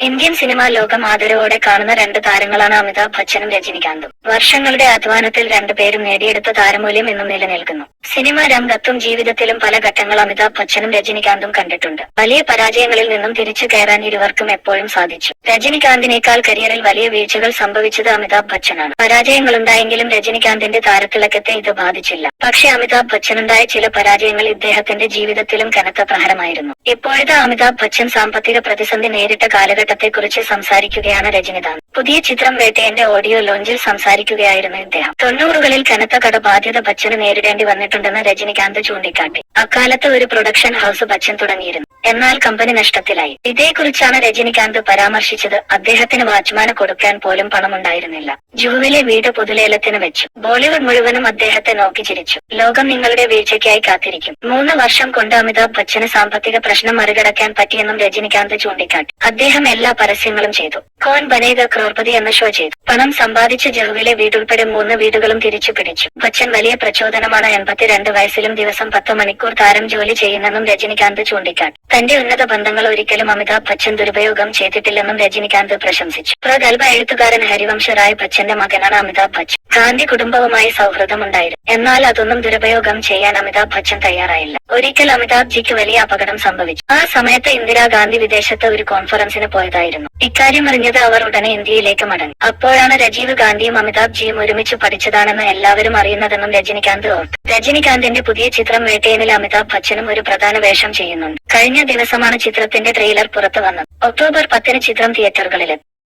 Indian cinema ലോകം ആദരവോടെ കാണുന്ന രണ്ട് താരങ്ങളാണ് അമിതാഭ് ബച്ചനും രജനികാന്തും. വർഷങ്ങളുടെ അധ്വാനത്തിൽ രണ്ടുപേരും നേടിയെടുത്ത താരമൂല്യം ഇന്നും നിലനിൽക്കുന്നു. സിനിമാ രംഗത്തും ജീവിതത്തിലും പല ഘട്ടങ്ങൾ അമിതാഭ് ബച്ചനും രജനികാന്തും കണ്ടിട്ടുണ്ട്. വലിയ പരാജയങ്ങളിൽ നിന്നും തിരിച്ചു കയറാൻ ഇരുവർക്കും എപ്പോഴും സാധിച്ചു. രജനികാന്തിനേക്കാൾ കരിയറിൽ വലിയ വീഴ്ചകൾ സംഭവിച്ചത് അമിതാഭ് ബച്ചനാണ്. പരാജയങ്ങളുണ്ടായെങ്കിലും രജനികാന്തിന്റെ താരത്തിളക്കത്തെ ഇത് ബാധിച്ചില്ല. പക്ഷേ അമിതാഭ് ബച്ചനുണ്ടായ ചില പരാജയങ്ങൾ ഇദ്ദേഹത്തിന്റെ ജീവിതത്തിലും കനത്ത പ്രഹരമായിരുന്നു. ഇപ്പോഴത്തെ അമിതാഭ് ബച്ചൻ സാമ്പത്തിക പ്രതിസന്ധി നേരിട്ട കാലഘട്ടത്തെക്കുറിച്ച് സംസാരിക്കുകയാണ് രജനികാന്ത്. പുതിയ ചിത്രം വേട്ടയന്റെ ഓഡിയോ ലോഞ്ചിൽ സംസാരിക്കുകയായിരുന്നു ഇദ്ദേഹം. തൊണ്ണൂറുകളിൽ കനത്ത കടബാധ്യത ബച്ചന് നേരിടേണ്ടി വന്നിട്ടുണ്ടെന്ന് രജനികാന്ത് ചൂണ്ടിക്കാട്ടി. അക്കാലത്ത് ഒരു പ്രൊഡക്ഷൻ ഹൗസ് ബച്ചൻ തുടങ്ങിയിരുന്നു. എന്നാൽ കമ്പനി നഷ്ടത്തിലായി. ഇതേക്കുറിച്ചാണ് രജനികാന്ത് പരാമർശിച്ചത്. അദ്ദേഹത്തിന് വാച്ച്മാന് കൊടുക്കാൻ പോലും പണമുണ്ടായിരുന്നില്ല. ജുഹുവിലെ വീട് പൊതുലേലത്തിന് വെച്ചു. ബോളിവുഡ് മുഴുവനും അദ്ദേഹത്തെ നോക്കി ചിരിച്ചു. ലോകം നിങ്ങളുടെ വീഴ്ചയ്ക്കായി കാത്തിരിക്കും. മൂന്ന് വർഷം കൊണ്ട് അമിതാഭ് ബച്ചന് സാമ്പത്തിക പ്രശ്നം മറികടക്കാൻ പറ്റിയെന്നും രജനികാന്ത് ചൂണ്ടിക്കാട്ടി. അദ്ദേഹം എല്ലാ പരസ്യങ്ങളും ചെയ്തു. കോൻ ബനേഗ ക്രോർപതി എന്ന ഷോ ചെയ്തു. പണം സമ്പാദിച്ച ജഹുവിലെ വീടുൾപ്പെടെ മൂന്ന് വീടുകളും തിരിച്ചു പിടിച്ചു. ബച്ചൻ വലിയ പ്രചോദനമാണ് എൺപത്തിരണ്ട് വയസ്സിലും ദിവസം പത്ത് മണിക്കൂർ താരം ജോലി ചെയ്യുന്നെന്നും രജനികാന്ത് ചൂണ്ടിക്കാട്ടി. തന്റെ ഉന്നത ബന്ധങ്ങൾ ഒരിക്കലും അമിതാഭ് ബച്ചൻ ദുരുപയോഗം ചെയ്തിട്ടില്ലെന്നും രജനികാന്ത് പ്രശംസിച്ചു. പ്രഗൽഭ എഴുത്തുകാരൻ ഹരിവംശ റായ് ബച്ചന്റെ മകനാണ് അമിതാഭ് ബച്ചൻ. ഗാന്ധി കുടുംബവുമായി സൗഹൃദമുണ്ടായിരുന്നു. എന്നാൽ അതൊന്നും ദുരുപയോഗം ചെയ്യാൻ അമിതാഭ് ബച്ചൻ തയ്യാറായില്ല. ഒരിക്കൽ അമിതാഭ് ജിക്ക് വലിയ അപകടം സംഭവിച്ചു. ആ സമയത്ത് ഇന്ദിരാഗാന്ധി വിദേശത്ത് ഒരു കോൺഫറൻസിന് പോയതായിരുന്നു. ഇക്കാര്യം അറിഞ്ഞത് അവർ ഉടനെ ഇന്ത്യയിലേക്ക് മടങ്ങി. അപ്പോഴാണ് രജീവ് ഗാന്ധിയും അമിതാഭ് ജിയും ഒരുമിച്ച് പഠിച്ചതാണെന്ന് എല്ലാവരും അറിയുന്നതെന്നും രജനികാന്ത് ഓർത്തു. രജനികാന്തിന്റെ പുതിയ ചിത്രം വേട്ടയനിൽ അമിതാഭ് ബച്ചനും ഒരു പ്രധാന വേഷം ചെയ്യുന്നുണ്ട്. കഴിഞ്ഞ ദിവസമാണ് ചിത്രത്തിന്റെ ട്രെയിലർ പുറത്തു വന്നത്. ഒക്ടോബർ പത്തിന് ചിത്രം തിയേറ്ററുകളിലെത്തും.